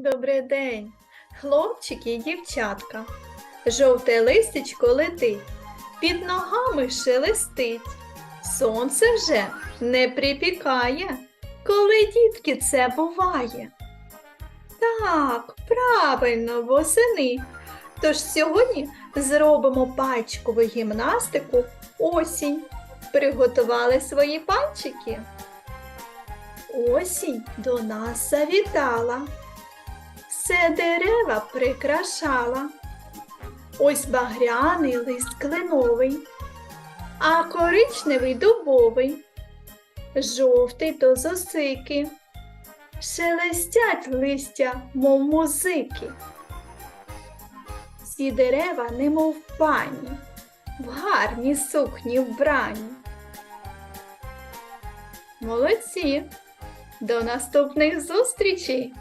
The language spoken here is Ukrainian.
Добрий день, хлопчики і дівчатка. Жовте листечко летить, під ногами шелестить. Сонце вже не припікає, коли дітки це буває. Так, правильно, восени. Тож сьогодні зробимо пальчикову гімнастику осінь. Приготували свої пальчики. Осінь до нас завітала, все дерева прикрашала. Ось багряний лист кленовий, а коричневий дубовий, жовтий до зосики. Шелестять листя, мов музики. Всі дерева, немов пані, в гарні сукні вбрані. Молодці! До наступних зустрічей!